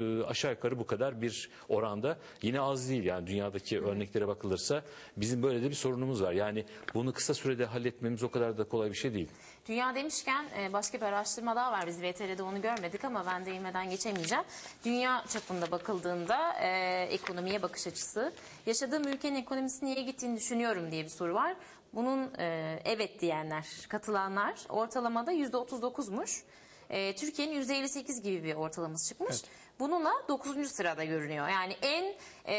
e, aşağı yukarı bu kadar bir oranda yine az değil yani dünyadaki örneklere bakılırsa bizim böyle de bir sorunumuz var. Yani bunu kısa sürede halletmemiz o kadar da kolay bir şey değil. Dünya demişken e, başka bir araştırma daha var. Biz VTR'de onu görmedik ama ben değinmeden geçemeyeceğim. Dünya çapında bakıldığında e, ekonomiye bakış açısı. Yaşadığım ülkenin ekonomisi niye gittiğini düşünüyorum diye bir soru var. Bunun e, evet diyenler, katılanlar ortalamada %39'muş. E, Türkiye'nin %58 gibi bir ortalaması çıkmış. Bununla 9. sırada görünüyor. Yani en e,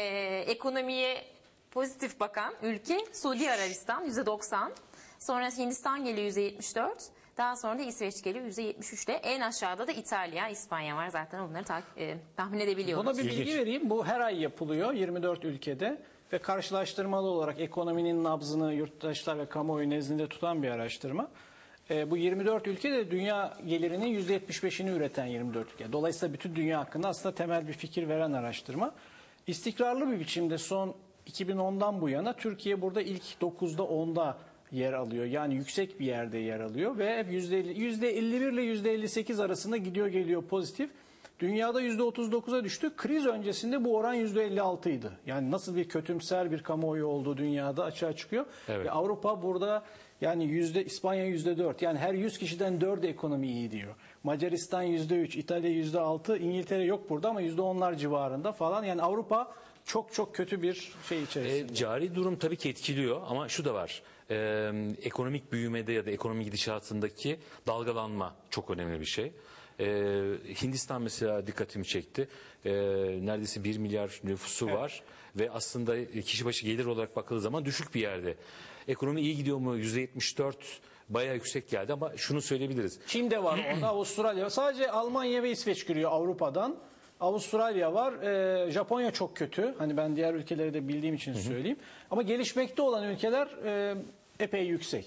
ekonomiye pozitif bakan ülke Suudi Arabistan %90. Sonra Hindistan geliyor %74. Daha sonra da İsveç geliyor %73'te. En aşağıda da İtalya, İspanya var. Zaten onları ta- e, tahmin edebiliyoruz. Buna bir bilgi vereyim. Bu her ay yapılıyor 24 ülkede ve karşılaştırmalı olarak ekonominin nabzını yurttaşlar ve kamuoyu nezdinde tutan bir araştırma. Ee, bu 24 ülke de dünya gelirinin %75'ini üreten 24 ülke. Dolayısıyla bütün dünya hakkında aslında temel bir fikir veren araştırma. İstikrarlı bir biçimde son 2010'dan bu yana Türkiye burada ilk 9'da 10'da yer alıyor. Yani yüksek bir yerde yer alıyor ve hep %50, %51 ile %58 arasında gidiyor geliyor pozitif. Dünyada %39'a düştü. Kriz öncesinde bu oran %56 idi. Yani nasıl bir kötümser bir kamuoyu olduğu dünyada açığa çıkıyor. Evet. Ve Avrupa burada yani yüzde İspanya yüzde dört yani her 100 kişiden 4 ekonomi iyi diyor. Macaristan yüzde üç, İtalya yüzde altı, İngiltere yok burada ama yüzde onlar civarında falan. Yani Avrupa çok çok kötü bir şey içerisinde. E, cari durum tabii ki etkiliyor ama şu da var. E, ekonomik büyümede ya da ekonomi gidişatındaki dalgalanma çok önemli bir şey. E, Hindistan mesela dikkatimi çekti. E, neredeyse 1 milyar nüfusu var ve aslında kişi başı gelir olarak bakıldığı zaman düşük bir yerde. Ekonomi iyi gidiyor mu? %74 bayağı yüksek geldi ama şunu söyleyebiliriz. Çin de var orada, Avustralya. var. Sadece Almanya ve İsveç giriyor Avrupa'dan. Avustralya var. Ee, Japonya çok kötü. Hani ben diğer ülkeleri de bildiğim için söyleyeyim. Ama gelişmekte olan ülkeler e, epey yüksek.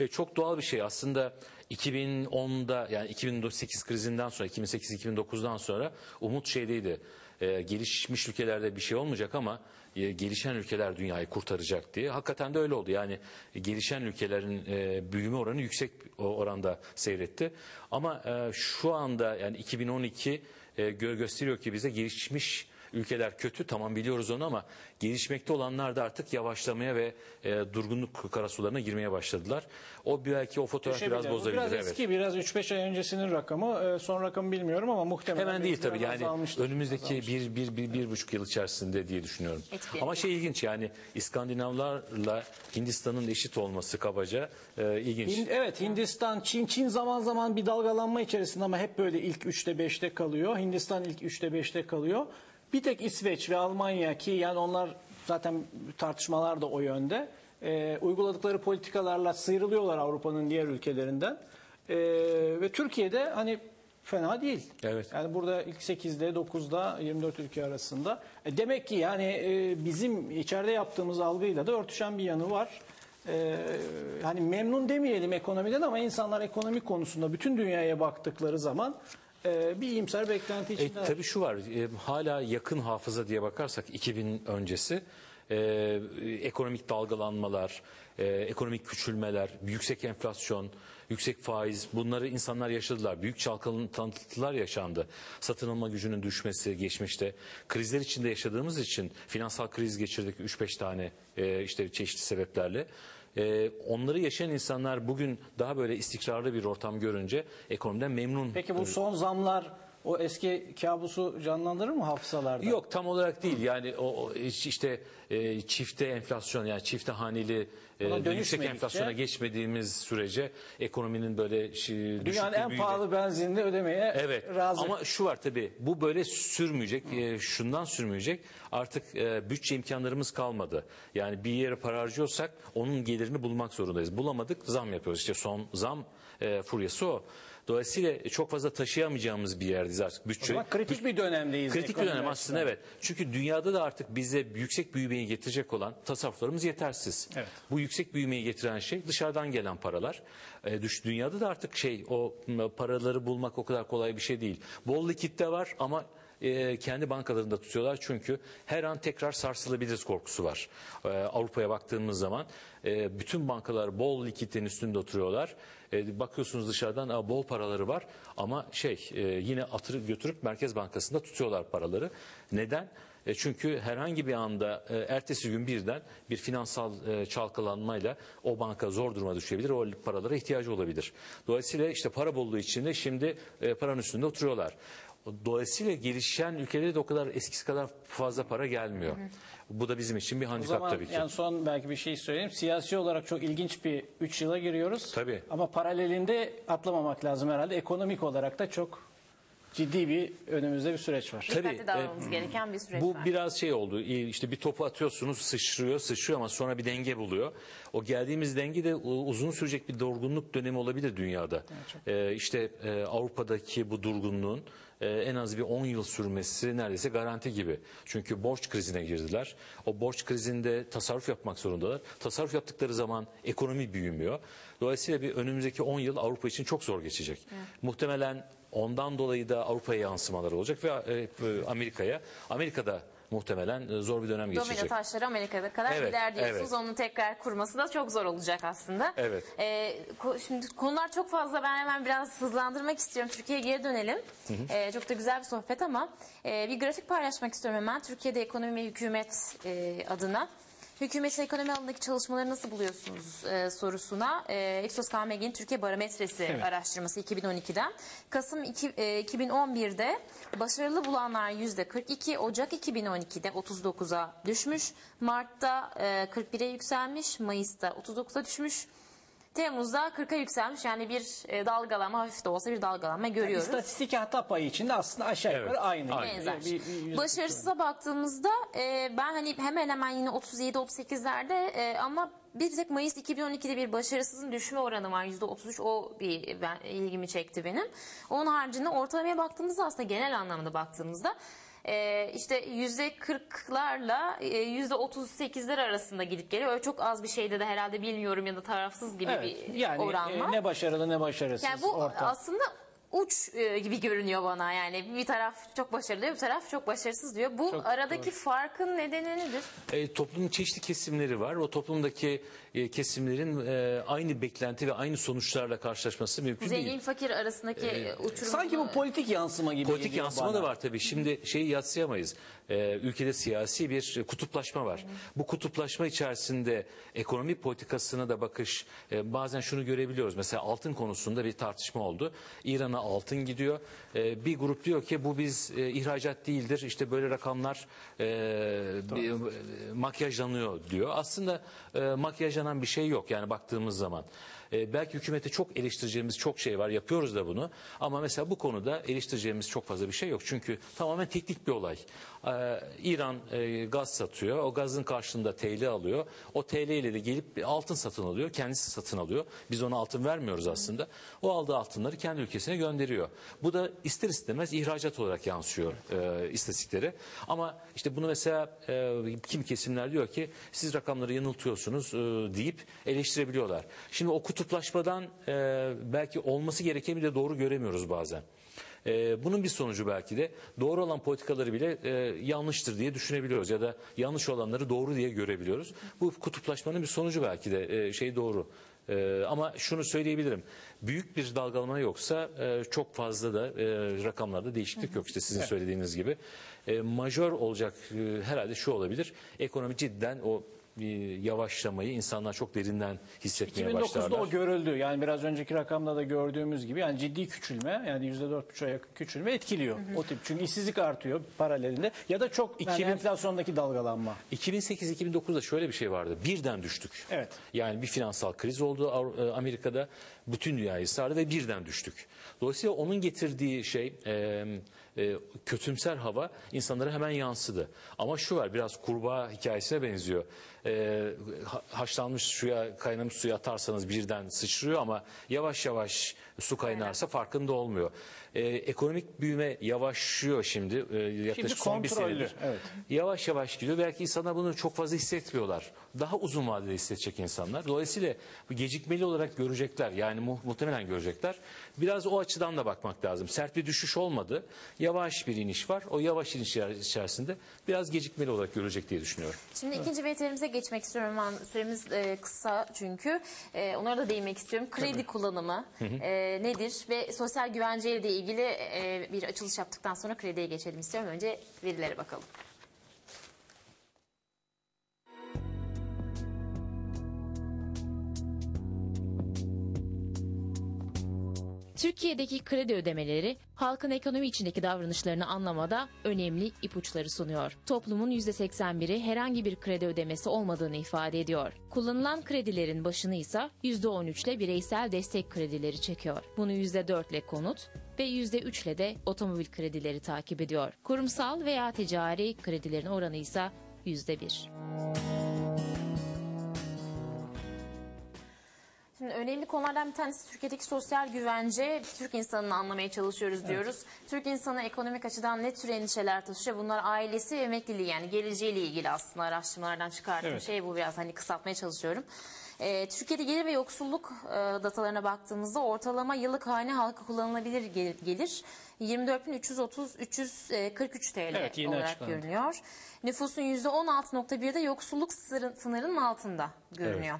Ve çok doğal bir şey aslında 2010'da yani 2008 krizinden sonra 2008-2009'dan sonra umut şeydeydi. Ee, gelişmiş ülkelerde bir şey olmayacak ama e, gelişen ülkeler dünyayı kurtaracak diye. Hakikaten de öyle oldu. Yani e, gelişen ülkelerin e, büyüme oranı yüksek oranda seyretti. Ama e, şu anda yani 2012 e, gö- gösteriyor ki bize gelişmiş ülkeler kötü tamam biliyoruz onu ama gelişmekte olanlar da artık yavaşlamaya ve e, durgunluk karasularına girmeye başladılar. O belki o fotoğraf biraz bozabilir. Biraz evet. eski, biraz 3-5 ay öncesinin rakamı. Ee, son rakamı bilmiyorum ama muhtemelen Hemen değil tabii yani azalmıştır. önümüzdeki Azalmıştır. bir, bir, bir, bir buçuk yıl içerisinde diye düşünüyorum. Etkileniyor. Ama şey ilginç yani İskandinavlarla Hindistan'ın eşit olması kabaca e, ilginç. Hin- evet Hindistan, Çin, Çin zaman zaman bir dalgalanma içerisinde ama hep böyle ilk 3'te 5'te kalıyor. Hindistan ilk 3'te 5'te kalıyor. Bir tek İsveç ve Almanya ki yani onlar zaten tartışmalar da o yönde. Ee, uyguladıkları politikalarla sıyrılıyorlar Avrupa'nın diğer ülkelerinden. Ee, ve Türkiye'de hani fena değil. Evet. Yani burada ilk 8'de 9'da 24 ülke arasında. E demek ki yani e, bizim içeride yaptığımız algıyla da örtüşen bir yanı var. E, hani memnun demeyelim ekonomiden ama insanlar ekonomi konusunda bütün dünyaya baktıkları zaman e, bir iyimser beklenti E, içinde. tabii şu var, e, hala yakın hafıza diye bakarsak 2000 öncesi e, ekonomik dalgalanmalar, e, ekonomik küçülmeler, yüksek enflasyon, yüksek faiz bunları insanlar yaşadılar. Büyük çalkantılar yaşandı. Satın alma gücünün düşmesi geçmişte. Krizler içinde yaşadığımız için finansal kriz geçirdik 3-5 tane e, işte çeşitli sebeplerle. E, onları yaşayan insanlar bugün daha böyle istikrarlı bir ortam görünce ekonomiden memnun. Peki bu son zamlar o eski kabusu canlandırır mı hafızalarda? Yok tam olarak değil yani o, o işte e, çifte enflasyon yani çifte haneli e, yüksek enflasyona geçmediğimiz sürece ekonominin böyle şi- Dünyanın en büyüde- pahalı benzinini ödemeye Evet razı. ama şu var tabii bu böyle sürmeyecek e, şundan sürmeyecek artık e, bütçe imkanlarımız kalmadı. Yani bir yere para harcıyorsak onun gelirini bulmak zorundayız. Bulamadık zam yapıyoruz işte son zam e, furyası o. Dolayısıyla çok fazla taşıyamayacağımız bir yerdeyiz artık bütçe. O zaman kritik bir dönemdeyiz. Kritik bir dönem aslında evet. Çünkü dünyada da artık bize yüksek büyümeyi getirecek olan tasarruflarımız yetersiz. Evet. Bu yüksek büyümeyi getiren şey dışarıdan gelen paralar. E, düş, dünyada da artık şey o paraları bulmak o kadar kolay bir şey değil. Bol likitte var ama e, kendi bankalarında tutuyorlar çünkü her an tekrar sarsılabiliriz korkusu var. E, Avrupa'ya baktığımız zaman e, bütün bankalar bol likiditenin üstünde oturuyorlar. E, bakıyorsunuz dışarıdan "Aa, bol paraları var ama şey e, yine atırıp götürüp Merkez Bankası'nda tutuyorlar paraları. Neden? E, Çünkü herhangi bir anda ertesi gün birden bir finansal çalkalanmayla o banka zor duruma düşebilir. O paralara ihtiyacı olabilir. Dolayısıyla işte para bolluğu içinde şimdi paranın üstünde oturuyorlar. Dolayısıyla gelişen ülkelere de o kadar eskisi kadar fazla para gelmiyor. Bu da bizim için bir O handikap zaman tabii ki. yani son belki bir şey söyleyeyim. Siyasi olarak çok ilginç bir 3 yıla giriyoruz. Tabii. Ama paralelinde atlamamak lazım herhalde. Ekonomik olarak da çok ciddi bir önümüzde bir süreç var. Tabii, Dikkatli davranmamız gereken bir süreç Bu var. biraz şey oldu. İşte bir topu atıyorsunuz, sıçrıyor, sıçrıyor ama sonra bir denge buluyor. O geldiğimiz denge de uzun sürecek bir durgunluk dönemi olabilir dünyada. Ee, işte e, Avrupa'daki bu durgunluğun e, en az bir 10 yıl sürmesi neredeyse garanti gibi. Çünkü borç krizine girdiler. O borç krizinde tasarruf yapmak zorundalar. Tasarruf yaptıkları zaman ekonomi büyümüyor. Dolayısıyla bir önümüzdeki 10 yıl Avrupa için çok zor geçecek. Muhtemelen ondan dolayı da Avrupa'ya yansımalar olacak ve e, e, Amerika'ya. Amerika'da muhtemelen e, zor bir dönem Domino geçecek. taşları Amerika'da kadar Evet, gider diyorsunuz. evet. Onu tekrar kurması da çok zor olacak aslında. Evet. Ee, şimdi konular çok fazla. Ben hemen biraz hızlandırmak istiyorum. Türkiye'ye geri dönelim. Ee, çok da güzel bir sohbet ama e, bir grafik paylaşmak istiyorum hemen. Türkiye'de ekonomi ve hükümet e, adına. Hükümetin ekonomi alanındaki çalışmaları nasıl buluyorsunuz e, sorusuna e, Ipsos KMG'nin Türkiye Barometresi Evet. araştırması 2012'den. Kasım iki- e, 2011'de başarılı bulanlar %42, Ocak 2012'de 39'a düşmüş, Mart'ta e, 41'e yükselmiş, Mayıs'ta 39'a düşmüş, Temmuz'da 40'a yükselmiş. Yani bir e, dalgalanma, hafif de olsa bir dalgalanma görüyoruz. İstatistik hata payı içinde aslında aşağı yukarı Evet, aynı. aynı. Benzer. Bir- bir- yüzde- Başarısıza baktığımızda e, ben hani hemen hemen yine 37-38'lerde e, ama bir tek Mayıs 2012'de bir başarısızın düşme oranı var %33 o bir ben, ilgimi çekti benim. Onun haricinde ortalamaya baktığımızda aslında genel anlamda baktığımızda e, işte %40'larla e, %38'ler arasında gidip geliyor. Öyle çok az bir şeyde de herhalde bilmiyorum ya da tarafsız gibi Evet, bir yani oran e, var. ne başarılı ne başarısız Yani bu orta. aslında uç e, gibi görünüyor bana yani bir taraf çok başarılı diyor bir taraf çok başarısız diyor. Bu Çok aradaki farkın nedeni nedir? E, toplumun çeşitli kesimleri var. O toplumdaki e, kesimlerin e, aynı beklenti ve aynı sonuçlarla karşılaşması mümkün değil. Zengin fakir arasındaki e, uçurum. Sanki bu politik yansıma gibi Politik yansıma bana. da var tabii. Şimdi şeyi yatsıyamayız. Ee, ülkede siyasi bir kutuplaşma var. Bu kutuplaşma içerisinde ekonomi politikasına da bakış e, bazen şunu görebiliyoruz. Mesela altın konusunda bir tartışma oldu. İran'a altın gidiyor. Ee, bir grup diyor ki bu biz e, ihracat değildir. İşte böyle rakamlar e, bir, e, makyajlanıyor diyor. Aslında e, makyajlanan bir şey yok yani baktığımız zaman. E, belki hükümete çok eleştireceğimiz çok şey var. Yapıyoruz da bunu. Ama mesela bu konuda eleştireceğimiz çok fazla bir şey yok. Çünkü tamamen teknik bir olay. E, İran e, gaz satıyor. O gazın karşılığında TL alıyor. O TL ile de gelip altın satın alıyor. Kendisi satın alıyor. Biz ona altın vermiyoruz aslında. O aldığı altınları kendi ülkesine gönderiyor. Bu da ister istemez ihracat olarak yansıyor e, istatistiklere. Ama işte bunu mesela e, kim kesimler diyor ki siz rakamları yanıltıyorsunuz e, deyip eleştirebiliyorlar. Şimdi o kutuplaşmadan e, belki olması gerekeni bile doğru göremiyoruz bazen. E, bunun bir sonucu belki de doğru olan politikaları bile e, yanlıştır diye düşünebiliyoruz ya da yanlış olanları doğru diye görebiliyoruz. Bu kutuplaşmanın bir sonucu belki de e, şey doğru. E, ama şunu söyleyebilirim. Büyük bir dalgalama yoksa e, çok fazla da e, rakamlarda değişiklik yok işte sizin söylediğiniz gibi. E, majör olacak e, herhalde şu olabilir. Ekonomi cidden o e, yavaşlamayı insanlar çok derinden hissetmeye 2009'da başlarlar. o görüldü. Yani biraz önceki rakamda da gördüğümüz gibi yani ciddi küçülme yani %4,5'a yakın küçülme etkiliyor. O tip çünkü işsizlik artıyor paralelinde ya da çok yani 2000 enflasyondaki dalgalanma. 2008-2009'da şöyle bir şey vardı. Birden düştük. Evet. Yani bir finansal kriz oldu e, Amerika'da. Bütün dünyayı sardı ve birden düştük. Dolayısıyla onun getirdiği şey e, e, kötümser hava insanlara hemen yansıdı. Ama şu var biraz kurbağa hikayesine benziyor. E, ha- haşlanmış suya kaynamış suya atarsanız birden sıçrıyor ama yavaş yavaş su kaynarsa farkında olmuyor. E, ekonomik büyüme yavaşlıyor şimdi. E, yaklaşık son bir kontrollü, senedir. evet. Yavaş yavaş gidiyor. Belki insanlar bunu çok fazla hissetmiyorlar. Daha uzun vadede hissedecek insanlar. Dolayısıyla bu gecikmeli olarak görecekler. Yani mu- muhtemelen görecekler. Biraz o açıdan da bakmak lazım. Sert bir düşüş olmadı. Yavaş bir iniş var. O yavaş iniş içerisinde biraz gecikmeli olarak görecek diye düşünüyorum. Şimdi ikinci veterimize geçmek istiyorum. Süremiz e, kısa çünkü. E, onlara da değinmek istiyorum. Kredi kullanımı e, nedir ve sosyal güvenceyle de ilgili e, bir açılış yaptıktan sonra krediye geçelim istiyorum. Önce verilere bakalım. Türkiye'deki kredi ödemeleri halkın ekonomi içindeki davranışlarını anlamada önemli ipuçları sunuyor. Toplumun %81'i herhangi bir kredi ödemesi olmadığını ifade ediyor. Kullanılan kredilerin başını ise %13 ile bireysel destek kredileri çekiyor. Bunu %4 ile konut ve %3 ile de otomobil kredileri takip ediyor. Kurumsal veya ticari kredilerin oranı ise %1. Şimdi önemli konulardan bir tanesi Türkiye'deki sosyal güvence. Türk insanını anlamaya çalışıyoruz diyoruz. Türk insanı ekonomik açıdan ne tür endişeler taşıyor? Bunlar ailesi ve emekliliği yani geleceğiyle ilgili aslında araştırmalardan çıkardığım Evet. şey bu biraz hani kısaltmaya çalışıyorum. Ee, Türkiye'de gelir ve yoksulluk e, datalarına baktığımızda ortalama yıllık hane halkı kullanılabilir gel- gelir 24.330 343 TL Evet, olarak açıklandı. görünüyor. Nüfusun %16.1'de yoksulluk sınırı- sınırının altında görünüyor.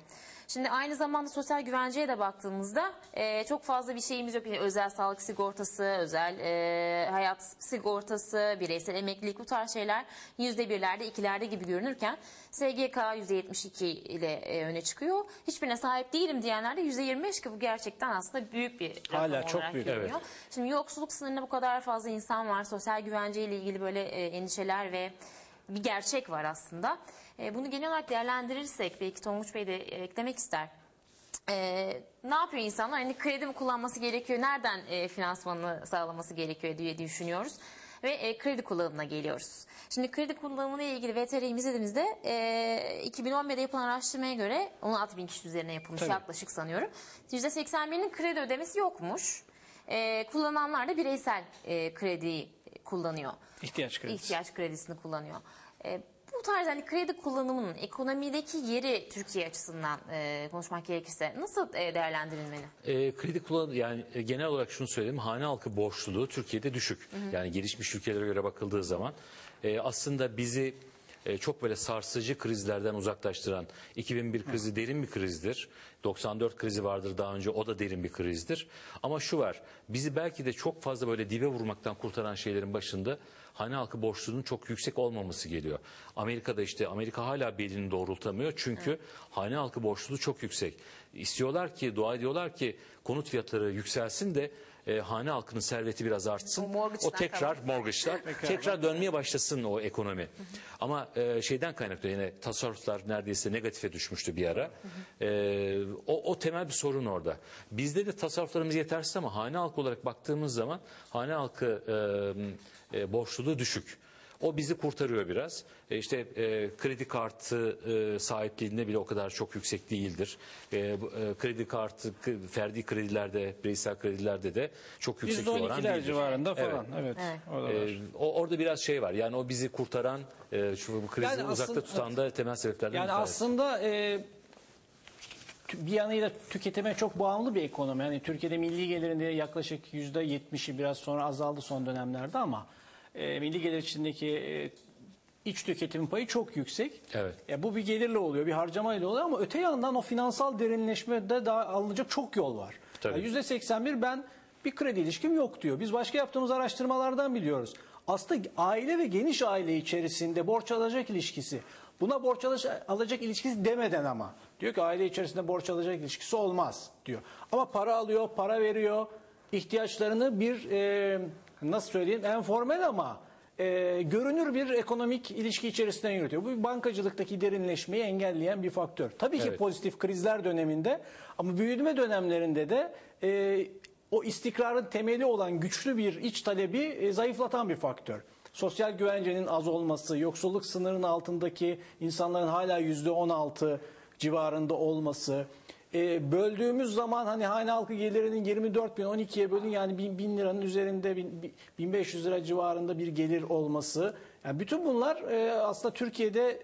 Şimdi aynı zamanda sosyal güvenceye de baktığımızda e, çok fazla bir şeyimiz yok. Yani özel sağlık sigortası, özel e, hayat sigortası, bireysel emeklilik bu tarz şeyler yüzde birlerde, ikilerde gibi görünürken SGK yüzde 72 ile e, öne çıkıyor. Hiçbirine sahip değilim diyenler de yüzde 25 ki bu gerçekten aslında büyük bir rakam Hala çok büyük. görünüyor. Şimdi yoksulluk sınırında bu kadar fazla insan var. Sosyal güvenceyle ilgili böyle e, endişeler ve bir gerçek var aslında. E, bunu genel olarak değerlendirirsek belki Tonguç Bey de eklemek ister. E, ne yapıyor insanlar? Hani kredi mi kullanması gerekiyor? Nereden e, finansmanını sağlaması gerekiyor diye düşünüyoruz. Ve e, kredi kullanımına geliyoruz. Şimdi kredi kullanımına ilgili VTR'yi izlediğimizde e, 2011'de yapılan araştırmaya göre 16 bin kişi üzerine yapılmış Tabii. yaklaşık sanıyorum. %81'inin kredi ödemesi yokmuş. E, kullananlar da bireysel e, krediyi kullanıyor. İhtiyaç kredisi. İhtiyaç kredisini kullanıyor. E, tarz hani kredi kullanımının ekonomideki yeri Türkiye açısından e, konuşmak gerekirse nasıl e, değerlendirilmeli? E, kredi kullan yani e, genel olarak şunu söyleyeyim hane halkı borçluluğu Türkiye'de düşük. Yani gelişmiş ülkelere göre bakıldığı zaman e, aslında bizi e, çok böyle sarsıcı krizlerden uzaklaştıran 2001 krizi derin bir krizdir. 94 krizi vardır daha önce o da derin bir krizdir. Ama şu var bizi belki de çok fazla böyle dibe vurmaktan kurtaran şeylerin başında hane halkı borçluluğunun çok yüksek olmaması geliyor. Amerika'da işte Amerika hala belini doğrultamıyor çünkü hane halkı borçluluğu çok yüksek. İstiyorlar ki dua ediyorlar ki konut fiyatları yükselsin de e, hane halkının serveti biraz artsın. O tekrar mortgage'lar tekrar dönmeye başlasın o ekonomi. Ama e, şeyden kaynaklı yine tasarruflar neredeyse negatife düşmüştü bir ara. E, o, o temel bir sorun orada. Bizde de tasarruflarımız yetersiz ama hane halkı olarak baktığımız zaman hane halkı e, e, borçluluğu düşük. O bizi kurtarıyor biraz. E işte e, kredi kartı e, sahipliğinde bile o kadar çok yüksek değildir. E, e, kredi kartı ferdi kredilerde, bireysel kredilerde de çok yüksek bir oran %12'ler değildir. civarında Evet. falan. Evet. Evet. orada var. E, o orada biraz şey var. Yani o bizi kurtaran, e, şu bu krizi Yani uzakta aslında- tutan da temel sebeplerden Yani aslında e, bir yanıyla tüketime çok bağımlı bir ekonomi. Yani Türkiye'de milli gelirinde yaklaşık yüzde yetmişi biraz sonra azaldı son dönemlerde ama e, milli gelir içindeki e, iç tüketimin payı çok yüksek. Evet. Ya bu bir gelirle oluyor, bir harcamayla oluyor ama öte yandan o finansal derinleşmede daha alınacak çok yol var. Tabii. Yani %81 ben bir kredi ilişkim yok diyor. Biz başka yaptığımız araştırmalardan biliyoruz. Aslında aile ve geniş aile içerisinde borç alacak ilişkisi. Buna borç alacak, alacak ilişkisi demeden ama. Diyor ki aile içerisinde borç alacak ilişkisi olmaz diyor. Ama para alıyor, para veriyor. ihtiyaçlarını bir e, nasıl söyleyeyim enformel ama e, görünür bir ekonomik ilişki içerisinden yürütüyor. Bu bankacılıktaki derinleşmeyi engelleyen bir faktör. Tabii ki Evet. pozitif krizler döneminde ama büyüme dönemlerinde de e, o istikrarın temeli olan güçlü bir iç talebi e, zayıflatan bir faktör. Sosyal güvencenin az olması, yoksulluk sınırının altındaki insanların hala yüzde 16 civarında olması, e, böldüğümüz zaman hani hane halkı gelirinin 24 bin 12'ye bölün yani 1000, 1000 liranın üzerinde bin- 1500 lira civarında bir gelir olması. Yani bütün bunlar e, aslında Türkiye'de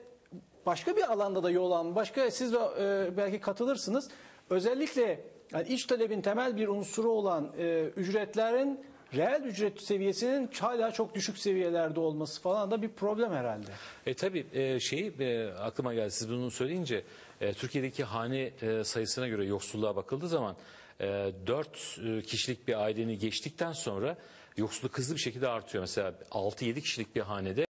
başka bir alanda da yol almış. Başka siz de e, belki katılırsınız. Özellikle yani iç talebin temel bir unsuru olan e, ücretlerin reel ücret seviyesinin hala çok düşük seviyelerde olması falan da bir problem herhalde. E tabii e, şey e, aklıma geldi siz bunu söyleyince e, Türkiye'deki hane e, sayısına göre yoksulluğa bakıldığı zaman e, 4 e, kişilik bir aileni geçtikten sonra yoksulluk hızlı bir şekilde artıyor. Mesela 6-7 kişilik bir hanede